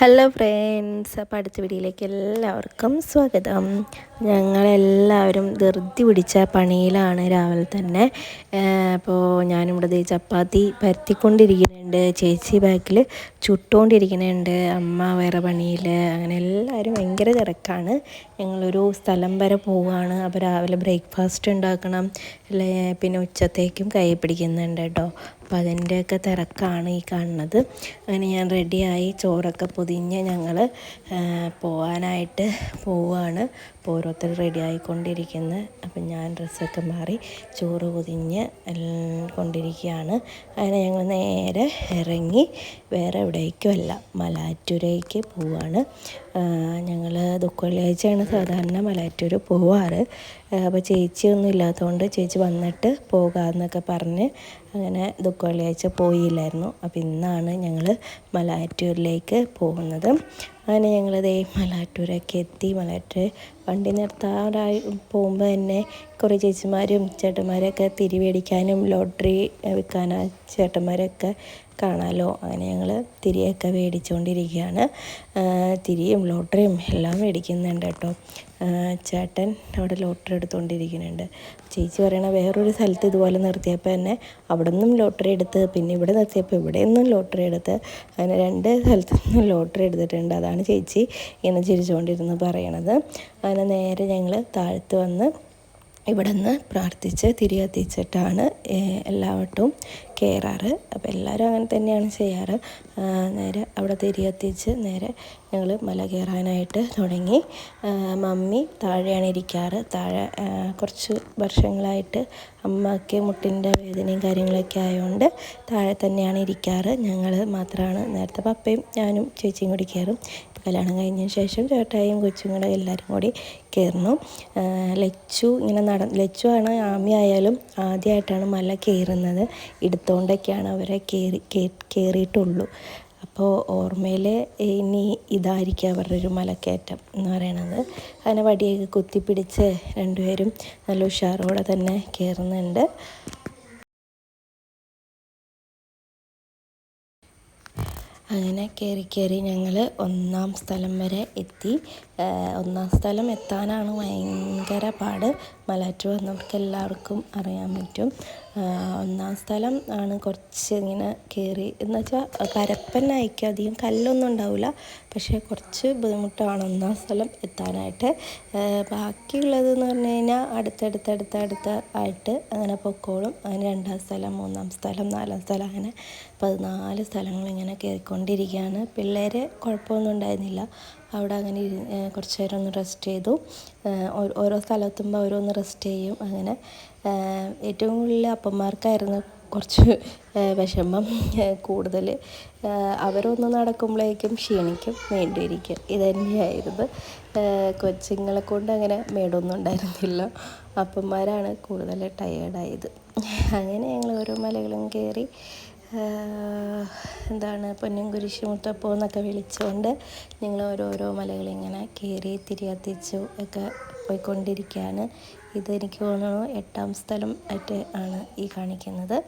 Hello friends അപ്പോൾ അടുത്ത വീഡിയോയിലേക്ക് എല്ലാവർക്കും സ്വാഗതം. ഞങ്ങളെല്ലാവരും ധൃതി പിടിച്ച പണിയിലാണ് രാവിലെ തന്നെ. അപ്പോൾ ഞാനിവിടെ ചപ്പാത്തി പരത്തിക്കൊണ്ടിരിക്കുന്നുണ്ട്. ചേച്ചി ബാക്കിൽ ചുട്ടുകൊണ്ടിരിക്കുന്നുണ്ട് അമ്മ വേറെ പണിയിൽ അങ്ങനെ എല്ലാവരും ഭയങ്കര തിരക്കാണ്. ഞങ്ങളൊരു സ്ഥലം വരെ പോവുകയാണ് അപ്പോൾ രാവിലെ ബ്രേക്ക്ഫാസ്റ്റ് ഉണ്ടാക്കണം. അല്ലേ പിന്നെ ഉച്ചത്തേക്കും കൈ പിടിക്കുന്നുണ്ട് കേട്ടോ. അപ്പോൾ അതിന്റെയൊക്കെ തിരക്കാണ് ഈ കാണുന്നത്. അങ്ങനെ ഞാൻ റെഡിയായി ചോറൊക്കെ പൊതിഞ്ഞ് ഞങ്ങൾ പോവാനായിട്ട് പോവുകയാണ് അപ്പോൾ ഓരോരുത്തർ റെഡി ആയിക്കൊണ്ടിരിക്കുന്നത് അപ്പം ഞാൻ ഡ്രസ്സൊക്കെ മാറി ചോറ് പൊതിഞ്ഞ് കൊണ്ടിരിക്കുകയാണ്. അങ്ങനെ ഞങ്ങൾ നേരെ ഇറങ്ങി വേറെ എവിടേക്കും അല്ല മലാറ്റൂരേക്ക് പോവുകയാണ് ഞങ്ങൾ ദുഃഖവെള്ളിയാഴ്ചയാണ് സാധാരണ മലാറ്റൂർ പോവാറ്. അപ്പോൾ ചേച്ചിയൊന്നും ഇല്ലാത്തതുകൊണ്ട് ചേച്ചി വന്നിട്ട് പോകാമെന്നൊക്കെ പറഞ്ഞ് അങ്ങനെ ദുഃഖവെള്ളിയാഴ്ച പോയില്ലായിരുന്നു. അപ്പോൾ ഇന്നാണ് ഞങ്ങൾ മലാറ്റൂരിലേക്ക് പോകുന്നത്. അങ്ങനെ ഞങ്ങളതേ മലാറ്റൂരൊക്കെ എത്തി. മലാറ്റൂർ വണ്ടി നിർത്താറായി പോകുമ്പോൾ തന്നെ കുറേ ചേച്ചിമാരും ചേട്ടന്മാരൊക്കെ തിരി മേടിക്കാനും ലോട്ടറി വിൽക്കാനും ചേട്ടന്മാരൊക്കെ കാണാമല്ലോ അങ്ങനെ ഞങ്ങൾ തിരിയൊക്കെ മേടിച്ചുകൊണ്ടിരിക്കുകയാണ് തിരിയും ലോട്ടറിയും എല്ലാം മേടിക്കുന്നുണ്ട് കേട്ടോ. ചേട്ടൻ അവിടെ ലോട്ടറി എടുത്തുകൊണ്ടിരിക്കുന്നുണ്ട് ചേച്ചി പറയണ വേറൊരു സ്ഥലത്ത് ഇതുപോലെ നിർത്തിയപ്പോൾ തന്നെ അവിടെ നിന്നും ലോട്ടറി എടുത്ത് പിന്നെ ഇവിടെ നിർത്തിയപ്പോൾ ഇവിടെ നിന്നും ലോട്ടറി എടുത്ത് അങ്ങനെ രണ്ട് സ്ഥലത്തു നിന്നും ലോട്ടറി എടുത്തിട്ടുണ്ട്. അതാണ് ചേച്ചി ഇങ്ങനെ ചിരിച്ചുകൊണ്ടിരുന്ന് പറയണത്. അങ്ങനെ നേരെ ഞങ്ങൾ താഴത്ത് വന്ന് ഇവിടെ നിന്ന് പ്രാർത്ഥിച്ച് തിരി കത്തിച്ചിട്ടാണ് എല്ലാവട്ടും കയറാറ്. അപ്പോൾ എല്ലാവരും അങ്ങനെ തന്നെയാണ് ചെയ്യാറ്. നേരെ അവിടെ തിരി നേരെ ഞങ്ങൾ മല കയറാനായിട്ട് തുടങ്ങി. മമ്മി താഴെയാണ് ഇരിക്കാറ്. താഴെ കുറച്ച് വർഷങ്ങളായിട്ട് അമ്മയ്ക്ക് മുട്ടിന്റെ വേദനയും കാര്യങ്ങളൊക്കെ ആയതുകൊണ്ട് താഴെ തന്നെയാണ് ഇരിക്കാറ്. ഞങ്ങൾ മാത്രമാണ് നേരത്തെ പപ്പയും ഞാനും ചേച്ചിയും കൂടി കയറും. കല്യാണം കഴിഞ്ഞ ശേഷം ചേട്ടായും കൊച്ചും കൂടെ എല്ലാവരും കൂടി കയറുന്നു. ലച്ചു ഇങ്ങനെ നട ലച്ചു ആണ് ആമി ആയാലും ആദ്യമായിട്ടാണ് മല കയറുന്നത്. എടുത്തോണ്ടൊക്കെയാണ് അവരെ കയറി കയറിയിട്ടുള്ളൂ അപ്പോൾ ഓർമ്മയിൽ ഇനി ഇതായിരിക്കും അവരുടെ ഒരു മലക്കയറ്റം എന്ന് പറയണത്. അതിനെ വടിയൊക്കെ കുത്തിപ്പിടിച്ച് രണ്ടുപേരും നല്ല ഉഷാറോടെ തന്നെ കയറുന്നുണ്ട്. അങ്ങനെ കയറി കയറി ഞങ്ങൾ ഒന്നാം സ്ഥലം വരെ എത്തി. ഒന്നാം സ്ഥലം എത്താനാണ് ഭയങ്കര പാട്. മലയാറ്റൂർ വന്നവർക്ക് എല്ലാവർക്കും അറിയാൻ പറ്റും. ഒന്നാം സ്ഥലം ആണ് കുറച്ച് ഇങ്ങനെ കയറി എന്ന് വെച്ചാൽ കരപ്പനായിരിക്കും അധികം കല്ലൊന്നും ഉണ്ടാവില്ല പക്ഷേ കുറച്ച് ബുദ്ധിമുട്ടാണ് ഒന്നാം സ്ഥലം എത്താനായിട്ട്. ബാക്കിയുള്ളത് എന്ന് പറഞ്ഞു കഴിഞ്ഞാൽ അടുത്തടുത്തടുത്തടുത്ത ആയിട്ട് അങ്ങനെ പൊക്കോളും. അങ്ങനെ രണ്ടാം സ്ഥലം മൂന്നാം സ്ഥലം നാലാം സ്ഥലം അങ്ങനെ പതിനാല് സ്ഥലങ്ങൾ ഇങ്ങനെ കയറിക്കൊണ്ടിരിക്കുകയാണ് പിള്ളേർ കുഴപ്പമൊന്നും ഉണ്ടായിരുന്നില്ല. അവിടെ അങ്ങനെ കുറച്ച് നേരം ഒന്ന് റെസ്റ്റ് ചെയ്തു. ഓരോ സ്ഥലത്തുമ്പോൾ ഓരോന്ന് റെസ്റ്റ് ചെയ്യും അങ്ങനെ. ഏറ്റവും കൂടുതൽ അപ്പന്മാർക്കായിരുന്നു കുറച്ച് വിഷമം കൂടുതൽ അവരൊന്ന് നടക്കുമ്പോഴേക്കും ക്ഷീണിക്കും വേണ്ടിയിരിക്കും ഇത് തന്നെയായിരുന്നു കൊച്ചുങ്ങളെ കൊണ്ട് അങ്ങനെ മേടൊന്നും ഉണ്ടായിരുന്നില്ല. അപ്പന്മാരാണ് കൂടുതൽ ടയേർഡായത് അങ്ങനെ ഞങ്ങൾ ഓരോ മലകളും കയറി എന്താണ് പൊന്നും കുരിശ് മുത്തപ്പൂ എന്നൊക്കെ വിളിച്ചുകൊണ്ട് ഞങ്ങൾ ഓരോരോ മലകളിങ്ങനെ കയറി തിരികത്തിച്ചു ഒക്കെ പോയിക്കൊണ്ടിരിക്കുകയാണ് ഇത് എനിക്ക് തോന്നുന്നു എട്ടാം സ്ഥലം ആയിട്ട് ആണ് ഈ കാണിക്കുന്നത്.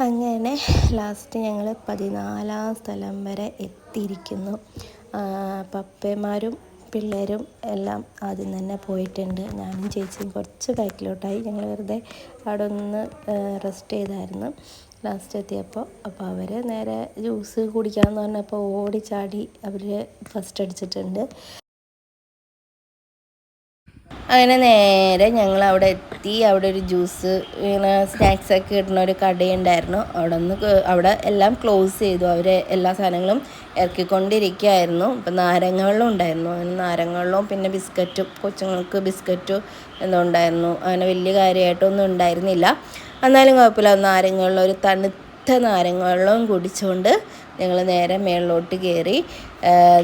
അങ്ങനെ ലാസ്റ്റ് ഞങ്ങൾ പതിനാലാം സ്ഥലം വരെ എത്തിയിരിക്കുന്നു. പപ്പന്മാരും പിള്ളേരും എല്ലാം ആദ്യം തന്നെ പോയിട്ടുണ്ട്. ഞാനും ചേച്ചിയും കുറച്ച് ബാക്കിലോട്ടായി. ഞങ്ങൾ വെറുതെ അവിടെ ഒന്ന് റെസ്റ്റ് ചെയ്തായിരുന്നു. ലാസ്റ്റ് എത്തിയപ്പോൾ അപ്പോൾ അവർ നേരെ ജ്യൂസ് കുടിക്കാമെന്ന് പറഞ്ഞപ്പോൾ ഓടി ചാടി അവർ ഫസ്റ്റ് അടിച്ചിട്ടുണ്ട്. അങ്ങനെ നേരെ ഞങ്ങൾ അവിടെ എത്തി. അവിടെ ഒരു ജ്യൂസ് ഇങ്ങനെ സ്നാക്സൊക്കെ കിട്ടുന്ന ഒരു കടയുണ്ടായിരുന്നു. അവിടെ നിന്ന് അവിടെ എല്ലാം ക്ലോസ് ചെയ്തു. അവർ എല്ലാ സാധനങ്ങളും ഇറക്കിക്കൊണ്ടിരിക്കുകയായിരുന്നു. ഇപ്പം നാരങ്ങ വെള്ളം ഉണ്ടായിരുന്നു. അങ്ങനെ നാരങ്ങ വെള്ളവും പിന്നെ ബിസ്ക്കറ്റും കൊച്ചുങ്ങൾക്ക് ബിസ്ക്കറ്റും എന്തോ ഉണ്ടായിരുന്നു. അങ്ങനെ വലിയ കാര്യമായിട്ടൊന്നും ഉണ്ടായിരുന്നില്ല. എന്നാലും കുഴപ്പമില്ല. നാരങ്ങ വെള്ളം ഒരു തണുത്ത നാരങ്ങ വെള്ളവും കുടിച്ചുകൊണ്ട് ഞങ്ങൾ നേരെ മേളിലോട്ട് കയറി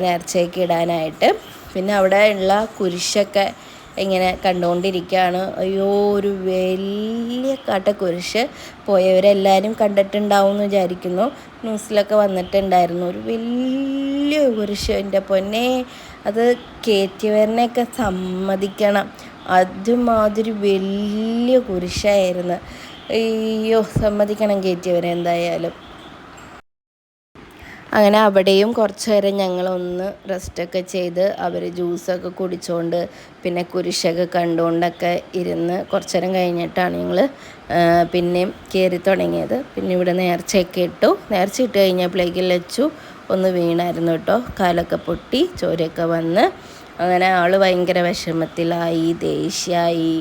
നേർച്ചയ്ക്ക് ഇടാനായിട്ട്. പിന്നെ അവിടെ ഉള്ള കുരിശൊക്കെ ഇങ്ങനെ കണ്ടുകൊണ്ടിരിക്കുകയാണ് അയ്യോ ഒരു വലിയ കാട്ടക്കുരിശ് പോയവരെല്ലാവരും കണ്ടിട്ടുണ്ടാവും എന്ന് വിചാരിക്കുന്നു. ന്യൂസിലൊക്കെ വന്നിട്ടുണ്ടായിരുന്നു. ഒരു വലിയ കുരിശ് എന്റെ പൊന്നെ. അത് കയറ്റിയവരനെയൊക്കെ സമ്മതിക്കണം. അതുമാതിരി വലിയ കുരിശായിരുന്നു. അയ്യോ സമ്മതിക്കണം കയറ്റിയവരെ എന്തായാലും. അങ്ങനെ അവിടെയും കുറച്ച് നേരം ഞങ്ങളൊന്ന് റെസ്റ്റൊക്കെ ചെയ്ത് അവർ ജ്യൂസൊക്കെ കുടിച്ചുകൊണ്ട് പിന്നെ കുരിശൊക്കെ കണ്ടുകൊണ്ടൊക്കെ ഇരുന്ന് കുറച്ച് നേരം കഴിഞ്ഞിട്ടാണ് ഞങ്ങൾ പിന്നെയും കയറി തുടങ്ങിയത്. പിന്നെ ഇവിടെ നേർച്ചയൊക്കെ ഇട്ടു. നേർച്ച ഇട്ട് കഴിഞ്ഞപ്പോഴേക്കും ലച്ചു ഒന്ന് വീണായിരുന്നു കേട്ടോ. കാലൊക്കെ പൊട്ടി ചോരയൊക്കെ വന്ന്. അങ്ങനെ ആൾ ഭയങ്കര വിഷമത്തിലായി ദേഷ്യമായി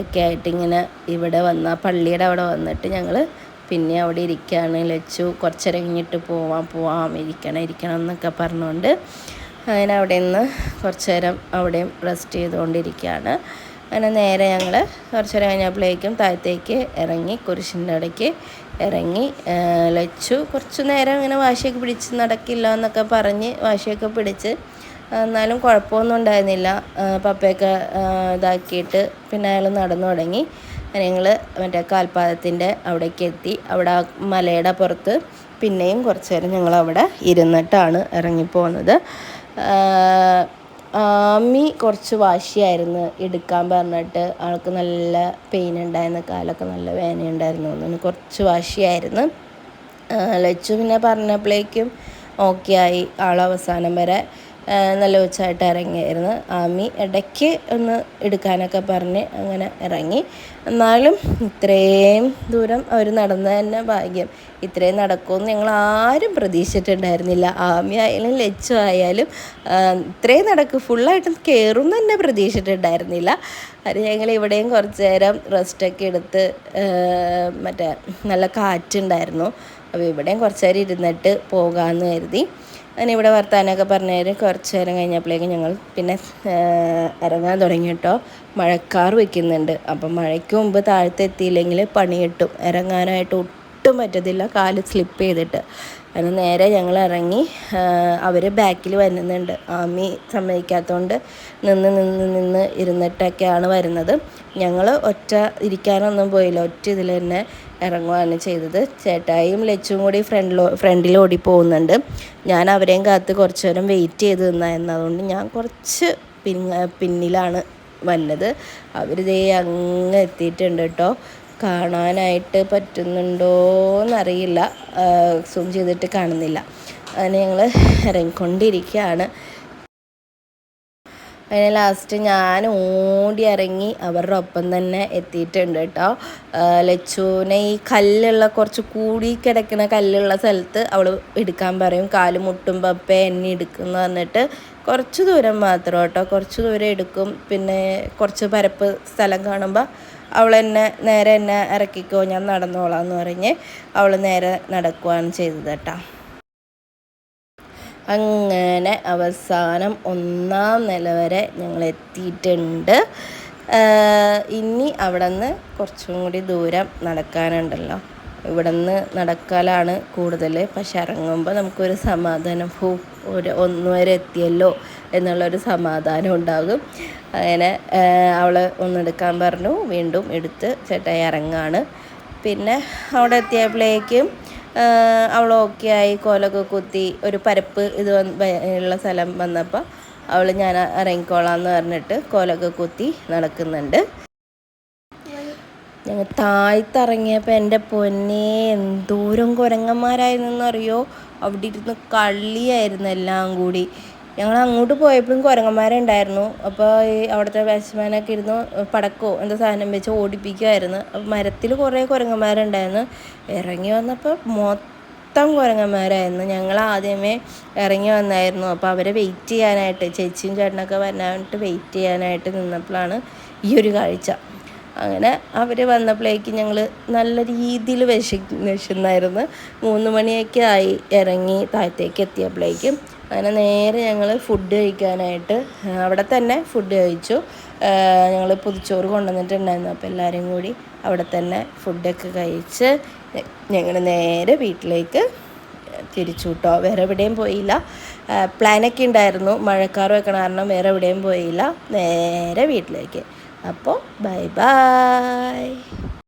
ഒക്കെ ആയിട്ട് ഇങ്ങനെ ഇവിടെ വന്ന പള്ളിയുടെ അവിടെ വന്നിട്ട് ഞങ്ങൾ പിന്നെ അവിടെ ഇരിക്കുകയാണ് ലച്ചു കുറച്ചേരം കഴിഞ്ഞിട്ട് പോവാം പോവാം ഇരിക്കണം ഇരിക്കണം എന്നൊക്കെ പറഞ്ഞുകൊണ്ട് അങ്ങനെ അവിടെ നിന്ന് കുറച്ച് നേരം അവിടെയും റെസ്റ്റ് ചെയ്തുകൊണ്ടിരിക്കുകയാണ്. അങ്ങനെ നേരെ ഞങ്ങൾ കുറച്ച് നേരം കഴിഞ്ഞപ്പോഴേക്കും താഴത്തേക്ക് ഇറങ്ങി കുരിശിന്റെ ഇടയ്ക്ക് ഇറങ്ങി. ലച്ചു കുറച്ച് നേരം ഇങ്ങനെ വാശിയൊക്കെ പിടിച്ച് നടക്കില്ല എന്നൊക്കെ പറഞ്ഞ് വാശിയൊക്കെ പിടിച്ച് എന്നാലും കുഴപ്പമൊന്നും ഉണ്ടായിരുന്നില്ല. പപ്പയൊക്കെ ഇതാക്കിയിട്ട് പിന്നെ അയാൾ നടന്നു തുടങ്ങി. ഞങ്ങൾ മറ്റേ കാൽപാദത്തിന്റെ അവിടേക്ക് എത്തി. അവിടെ മലയുടെ പുറത്ത് പിന്നെയും കുറച്ച് നേരം ഞങ്ങൾ അവിടെ ഇരുന്നിട്ടാണ് ഇറങ്ങിപ്പോകുന്നത് ആമി കുറച്ച് വാശിയായിരുന്നു എടുക്കാൻ പറഞ്ഞിട്ട്. ആൾക്ക് നല്ല പെയിൻ ഉണ്ടായിരുന്നു കാലൊക്കെ നല്ല വേദന ഉണ്ടായിരുന്നു അങ്ങനെ കുറച്ച് വാശിയായിരുന്നു. ലച്ചു പിന്നെ പറഞ്ഞപ്പോഴേക്കും ഓക്കെ ആയി. ആൾ അവസാനം വരെ നല്ല ഉച്ചയായിട്ട് ഇറങ്ങിയായിരുന്നു. ആമി ഇടയ്ക്ക് ഒന്ന് എടുക്കാനൊക്കെ പറഞ്ഞ് അങ്ങനെ ഇറങ്ങി. എന്നാലും ഇത്രയും ദൂരം അവർ നടന്നത് തന്നെ ഭാഗ്യം. ഇത്രയും നടക്കുമെന്ന് ഞങ്ങൾ ആരും പ്രതീക്ഷിച്ചിട്ടുണ്ടായിരുന്നില്ല. ആമി ആയാലും ലച്ചു ആയാലും ഇത്രയും നടക്കും ഫുള്ളായിട്ട് കയറും തന്നെ പ്രതീക്ഷിച്ചിട്ടുണ്ടായിരുന്നില്ല. അത് ഞങ്ങൾ ഇവിടെയും കുറച്ച് നേരം റെസ്റ്റൊക്കെ എടുത്ത് മറ്റേ നല്ല കാറ്റുണ്ടായിരുന്നു. അപ്പോൾ ഇവിടെയും കുറച്ച് നേരം ഇരുന്നിട്ട് പോകാമെന്ന് കരുതി. അങ്ങനെ ഇവിടെ വർത്താനമൊക്കെ പറഞ്ഞു കുറച്ച് നേരം കഴിഞ്ഞപ്പോഴേക്കും ഞങ്ങൾ പിന്നെ ഇറങ്ങാൻ തുടങ്ങി കേട്ടോ. മഴക്കാർ വയ്ക്കുന്നുണ്ട് അപ്പം മഴയ്ക്ക് മുമ്പ് താഴത്തെത്തിയില്ലെങ്കിൽ പണി കിട്ടും. ഇറങ്ങാനായിട്ട് ഒട്ടും പറ്റത്തില്ല. കാൽ സ്ലിപ്പ് ചെയ്തിട്ട്. അങ്ങനെ നേരെ ഞങ്ങൾ ഇറങ്ങി അവർ ബാക്കിൽ വരുന്നുണ്ട്. ആമി സമ്മതിക്കാത്തതുകൊണ്ട് നിന്ന് നിന്ന് നിന്ന് ഇരുന്നിട്ടൊക്കെയാണ് വരുന്നത്. ഞങ്ങൾ ഒറ്റ ഇരിക്കാനൊന്നും പോയില്ല. ഒറ്റ ഇതിൽ തന്നെ ഇറങ്ങുകയാണ് ചെയ്തത്. ചേട്ടായും ലച്ചും കൂടി ഫ്രണ്ടിലോ ഫ്രണ്ടിൽ ഓടി പോകുന്നുണ്ട് ഞാൻ അവരെയും കാത്ത് കുറച്ച് നേരം വെയിറ്റ് ചെയ്ത് നിന്നായിരുന്നു അതുകൊണ്ട് ഞാൻ കുറച്ച് പിന്ന പിന്നിലാണ് വന്നത്. അവരിതേ അങ്ങ് എത്തിയിട്ടുണ്ട് കേട്ടോ. കാണാനായിട്ട് പറ്റുന്നുണ്ടോയെന്നറിയില്ല സൂം ചെയ്തിട്ട് കാണുന്നില്ല. അങ്ങനെ ഞങ്ങൾ ഇറങ്ങിക്കൊണ്ടിരിക്കുകയാണ്. അങ്ങനെ ലാസ്റ്റ് ഞാൻ ഓടി ഇറങ്ങി അവരുടെ ഒപ്പം തന്നെ എത്തിയിട്ടുണ്ട് കേട്ടോ ലച്ചുവിനെ ഈ കല്ലുള്ള കുറച്ച് കൂടി കിടക്കുന്ന കല്ലുള്ള സ്ഥലത്ത് അവൾ എടുക്കാൻ പറയും. കാൽ മുട്ടുമ്പോൾ അപ്പം എന്നെ എടുക്കുന്ന പറഞ്ഞിട്ട് കുറച്ച് ദൂരം മാത്രം കേട്ടോ കുറച്ച് ദൂരം എടുക്കും. പിന്നെ കുറച്ച് പരപ്പ് സ്ഥലം കാണുമ്പോൾ അവൾ എന്നെ നേരെ എന്നെ ഇറക്കിക്കോ ഞാൻ നടന്നോളാം എന്ന് പറഞ്ഞ് അവൾ നേരെ നടക്കുകയാണ് ചെയ്തത് കേട്ടോ അങ്ങനെ അവസാനം ഒന്നാം നില വരെ ഞങ്ങൾ എത്തിയിട്ടുണ്ട്. ഇനി അവിടെ നിന്ന് കുറച്ചും കൂടി ദൂരം നടക്കാനുണ്ടല്ലോ. ഇവിടെ നിന്ന് നടക്കാനാണ് കൂടുതൽ. പക്ഷെ ഇറങ്ങുമ്പോൾ നമുക്കൊരു സമാധാനം ഹോ ഒരു ഒന്ന് വരെ എത്തിയല്ലോ എന്നുള്ളൊരു സമാധാനം ഉണ്ടാകും. അങ്ങനെ അവൾ ഒന്നെടുക്കാൻ പറഞ്ഞു. വീണ്ടും എടുത്ത് ചേട്ടായി ഇറങ്ങാണ്. പിന്നെ അവിടെ എത്തിയപ്പോഴേക്കും അവൾ ഓക്കെ ആയി കോലൊക്കെ കുത്തി ഒരു പരപ്പ് ഇത് ഉള്ള സ്ഥലം വന്നപ്പോൾ അവൾ ഞാൻ ഇറങ്ങിക്കോളാം പറഞ്ഞിട്ട് കോലൊക്കെ കുത്തി നടക്കുന്നുണ്ട്. ഞങ്ങൾ താഴ്ത്തിറങ്ങിയപ്പോൾ എന്റെ പൊന്നെ എന്തോരം കുരങ്ങന്മാരായിരുന്നെന്നറിയോ? അവിടെ ഇരുന്ന് കള്ളിയായിരുന്നു എല്ലാം കൂടി. ഞങ്ങൾ അങ്ങോട്ട് പോയപ്പോഴും കുരങ്ങന്മാരെ ഉണ്ടായിരുന്നു അപ്പോൾ ഈ അവിടുത്തെ ബാറ്റ്സ്മാനൊക്കെ ഇരുന്ന് പടക്കോ എന്തോ സാധനം വെച്ച് ഓടിപ്പിക്കുമായിരുന്നു അപ്പോൾ മരത്തിൽ കുറേ കുരങ്ങന്മാരുണ്ടായിരുന്നു. ഇറങ്ങി വന്നപ്പോൾ മൊത്തം കുരങ്ങന്മാരായിരുന്നു. ഞങ്ങൾ ആദ്യമേ ഇറങ്ങി വന്നായിരുന്നു. അപ്പോൾ അവരെ വെയിറ്റ് ചെയ്യാനായിട്ട് ചേച്ചിയും ചേട്ടനൊക്കെ വരാനായിട്ട് വെയിറ്റ് ചെയ്യാനായിട്ട് നിന്നപ്പോഴാണ് ഈ ഒരു കാഴ്ച. അങ്ങനെ അവർ വന്നപ്പോഴേക്ക് ഞങ്ങൾ നല്ല രീതിയിൽ വിശ വിശന്നായിരുന്നു. മൂന്ന് മണിയൊക്കെ ആയി ഇറങ്ങി താഴത്തേക്ക് എത്തിയപ്പോഴേക്കും അങ്ങനെ നേരെ ഞങ്ങൾ ഫുഡ് കഴിക്കാനായിട്ട് അവിടെ തന്നെ ഫുഡ് കഴിച്ചു. ഞങ്ങൾ പുതിച്ചോറ് കൊണ്ടുവന്നിട്ടുണ്ടായിരുന്നു. അപ്പോൾ എല്ലാവരും കൂടി അവിടെ തന്നെ ഫുഡൊക്കെ കഴിച്ച് ഞങ്ങൾ നേരെ വീട്ടിലേക്ക് തിരിച്ചു കേട്ടോ വേറെ എവിടെയും പോയില്ല. പ്ലാനൊക്കെ ഉണ്ടായിരുന്നു മഴക്കാറ് വെക്കണ കാരണം വേറെ എവിടെയും പോയില്ല. നേരെ വീട്ടിലേക്ക്. അപ്പോൾ ബൈ ബൈ